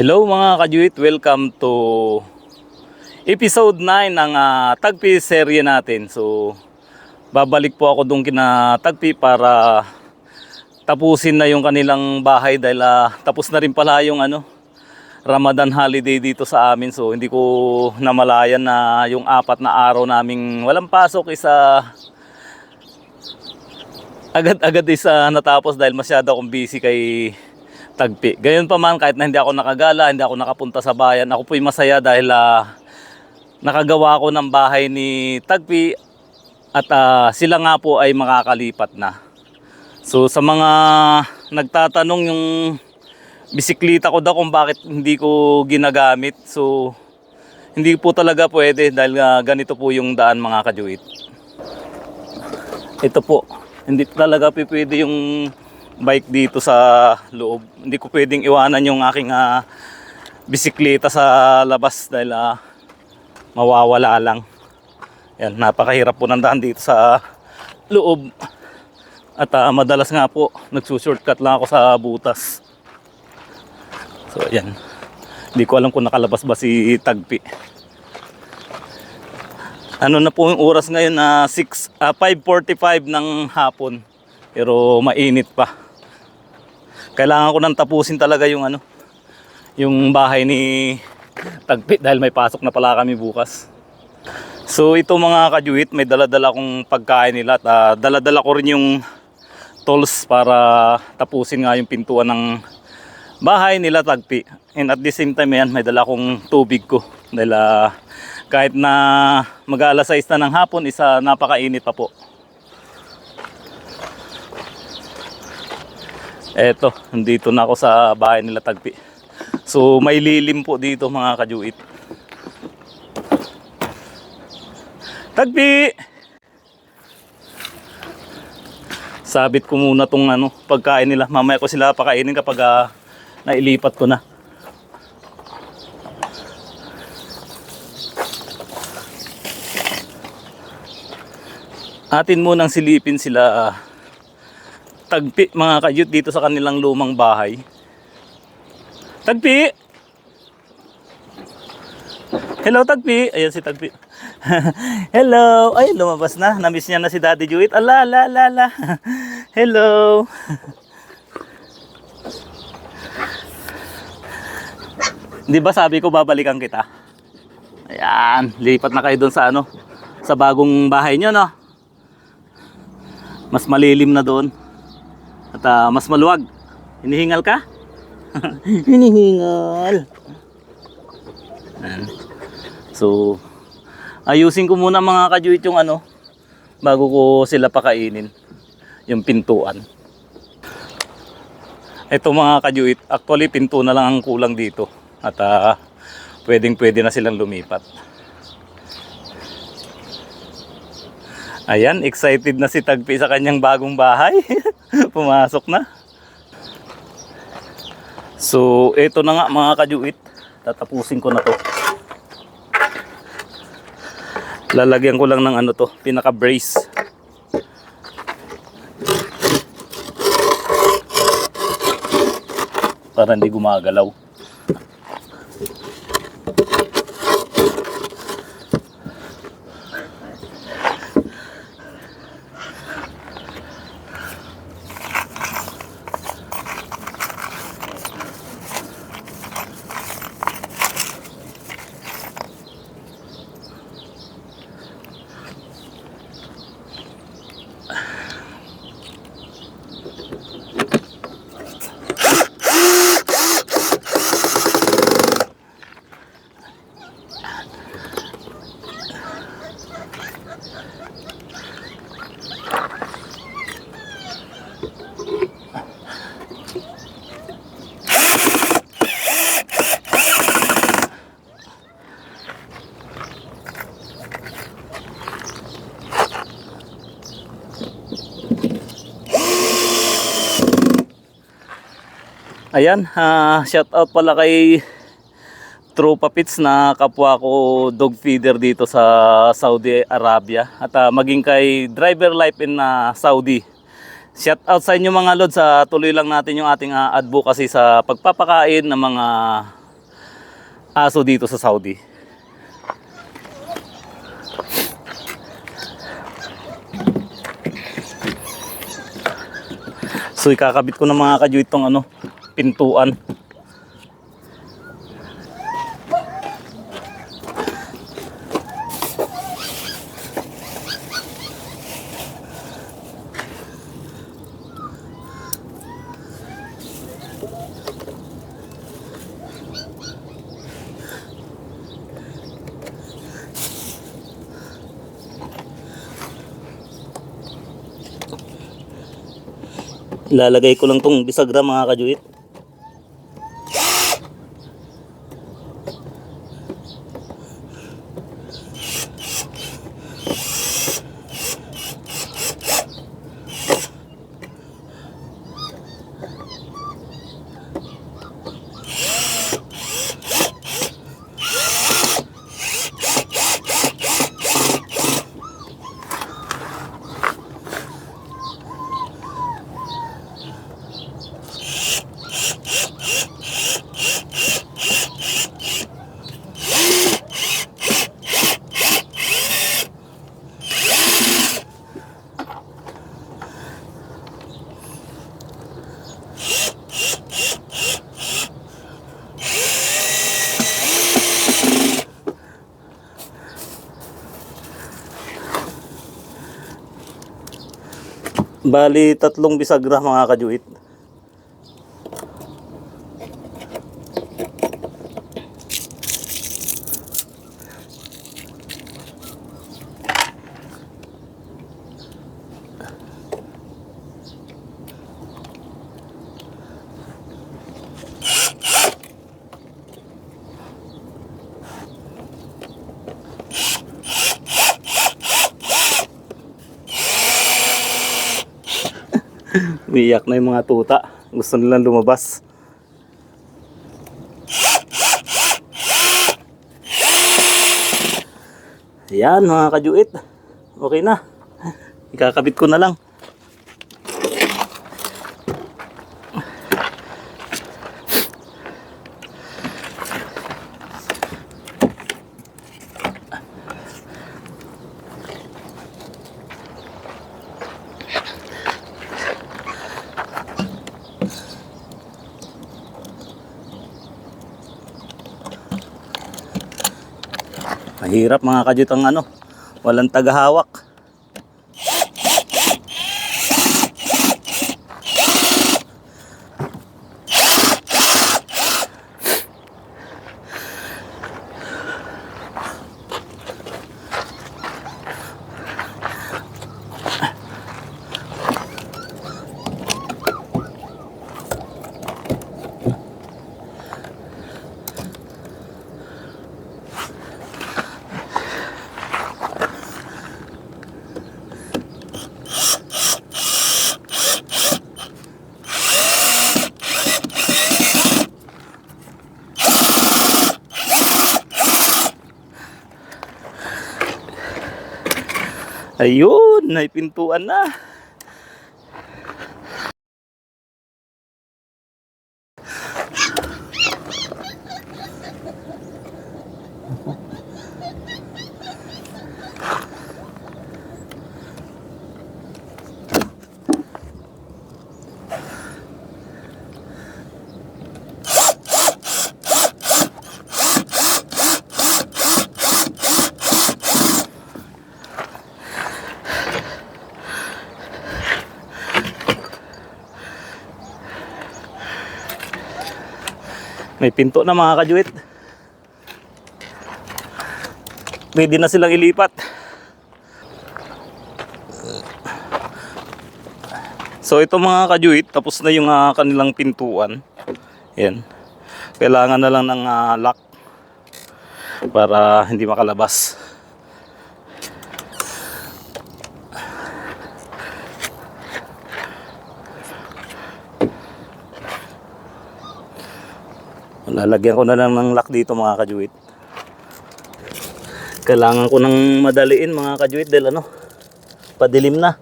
Hello mga kajuit, welcome to episode 9 ng uh, Tagpi serye natin. So, babalik po ako doon kina Tagpi para tapusin na yung kanilang bahay dahil ah, tapos na rin pala yung ano, Ramadan holiday dito sa amin. So, hindi ko namalayan na yung apat na araw naming walang pasok isa agad-agad isa natapos dahil masyado akong busy kay Tagpi. Gayon pa man, kahit na hindi ako nakagala, hindi ako nakapunta sa bayan, ako po'y masaya dahil ah, nakagawa ako ng bahay ni Tagpi at ah, sila nga po ay makakalipat na. So sa mga nagtatanong yung bisikleta ko daw kung bakit hindi ko ginagamit. So hindi po talaga pwede dahil ah, ganito po yung daan mga kajuit. Ito po, hindi talaga pwede yung bike dito sa loob. Hindi ko pwedeng iwanan yung aking ah, bisikleta sa labas dahil ah, mawawala lang. Yan, napakahirap po ng daan dito sa loob. At ah, madalas nga po, nagsushortcut lang ako sa butas. So, yan. Hindi ko alam kung nakalabas ba si Tagpi. Ano na po yung oras ngayon na 6, ah, 5.45 ng hapon. Pero mainit pa. Kailangan ko nang tapusin talaga yung ano, yung bahay ni Tagpi dahil may pasok na pala kami bukas. So ito mga kajuit, may daladala kong pagkain nila at ah, daladala ko rin yung tools para tapusin nga yung pintuan ng bahay nila Tagpi. And at the same time yan, may dala kong tubig ko. Dahil ah, kahit na mag-aalas 6 na ng hapon, isa napakainit pa po. Eto, nandito na ako sa bahay nila Tagpi. So may lilim po dito mga kajuit. Tagpi! Sabit ko muna tong ano, pagkain nila. Mamaya ko sila pakainin kapag ah, nailipat ko na. Atin munang silipin sila ah, tagpi mga kayut dito sa kanilang lumang bahay. Tagpi! Hello Tagpi! Ayan si Tagpi. Hello! Ay, lumabas na. Namiss niya na si Daddy Jewit. Ala, ala, ala, ala. Hello! Di ba sabi ko babalikan kita? Ayan, lipat na kayo doon sa ano, sa bagong bahay nyo, no? Mas malilim na doon. At ah, mas maluwag. Hinihingal ka? Hinihingal. So, ayusin ko muna mga kajuit yung ano, bago ko sila pakainin. Yung pintuan. Ito mga kajuit, actually pinto na lang ang kulang dito. At ah, pwedeng pwede na silang lumipat. Ayan, excited na si Tagpi sa kanyang bagong bahay. Pumasok na. So, ito na nga mga kajuit. Tatapusin ko na to. Lalagyan ko lang ng ano to, pinaka brace. Para hindi gumagalaw. Ayan, ah, shout out pala kay Tropa Pits na kapwa ko dog feeder dito sa Saudi Arabia at ah, maging kay Driver Life in ah, Saudi. Shout out sa inyo mga lod sa tuloy lang natin yung ating ah, advocacy sa pagpapakain ng mga aso dito sa Saudi. So ikakabit ko ng mga kadyo itong ano, pintuan. Lalagay ko lang tong bisagra mga kajuit. Bali, tatlong bisagra mga kajuit. Umiyak na yung mga tuta. Gusto nilang lumabas. Ayan mga kajuit. Okay na. Ikakabit ko na lang. Mahirap mga kajuit ang ano. Walang tagahawak. Ayun, naipintuan na. May pinto na mga kajuit. Pwede na silang ilipat. So ito mga kajuit, tapos na yung ah, kanilang pintuan. Yan. Kailangan na lang ng ah, lock para hindi makalabas. Lalagyan ko na lang ng lock dito mga kajuit. Kailangan ko nang madaliin mga kajuit dahil ano, padilim na.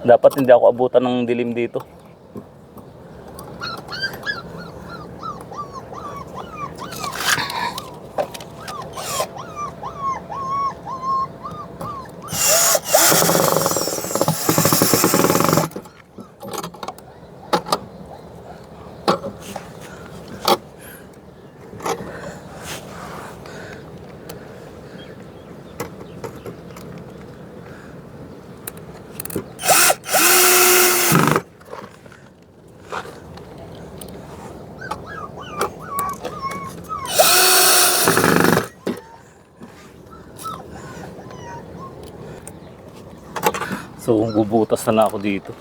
Dapat hindi ako abutan ng dilim dito. So, bubutas na lang ako dito.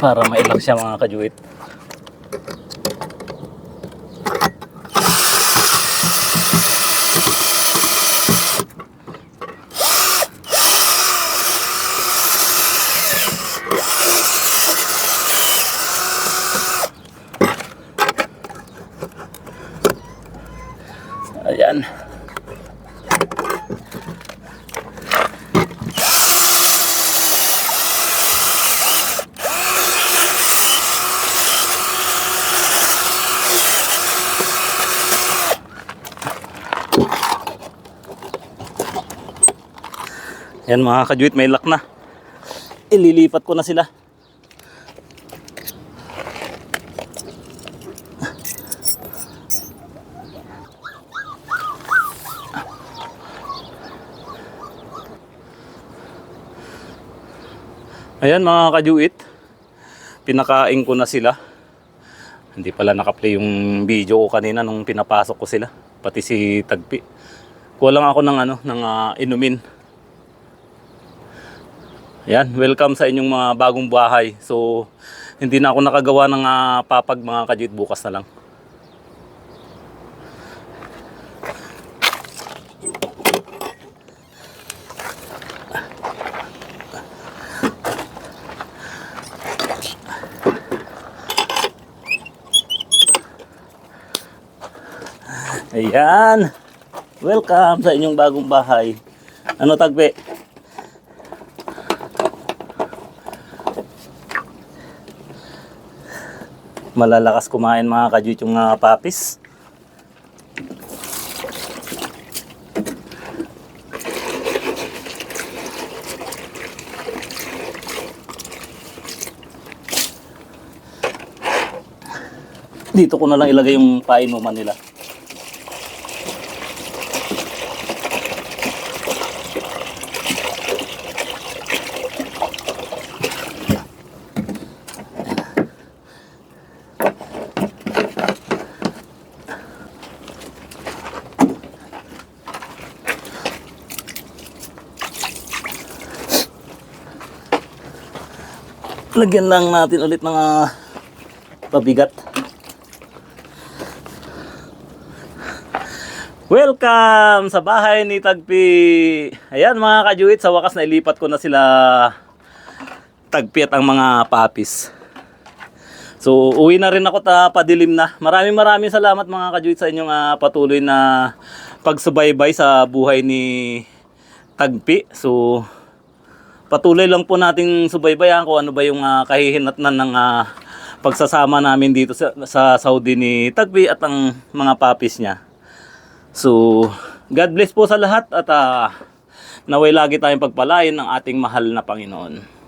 Para mailak siya mga kajuit. Yan mga kajuit, may lock na. Ililipat ko na sila. Ayan mga kajuit, pinakain ko na sila. Hindi pala nakaplay yung video ko kanina nung pinapasok ko sila, pati si Tagpi. Kuha lang ako ng ano, ng ah, inumin. Ayan, welcome sa inyong mga bagong bahay. So, hindi na ako nakagawa ng ah, papag mga kajuit bukas na lang. Ayan. Welcome sa inyong bagong bahay. Ano tagpe? Malalakas kumain mga yung mga papis. Dito ko na lang ilagay yung painuman nila. Lagyan lang natin ulit ng ah, pabigat. Welcome sa bahay ni Tagpi. Ayan mga kajuit, sa wakas na ilipat ko na sila Tagpi at ang mga papis. So uwi na rin ako ta padilim na. Maraming maraming salamat mga kajuit sa inyong ah, patuloy na pagsubaybay sa buhay ni Tagpi. So patuloy lang po nating subaybayan kung ano ba yung uh, kahihinatnan ng ah, pagsasama namin dito sa, sa Saudi ni Tagpi at ang mga papis niya. So, God bless po sa lahat at ah, naway lagi tayong pagpalain ng ating mahal na Panginoon.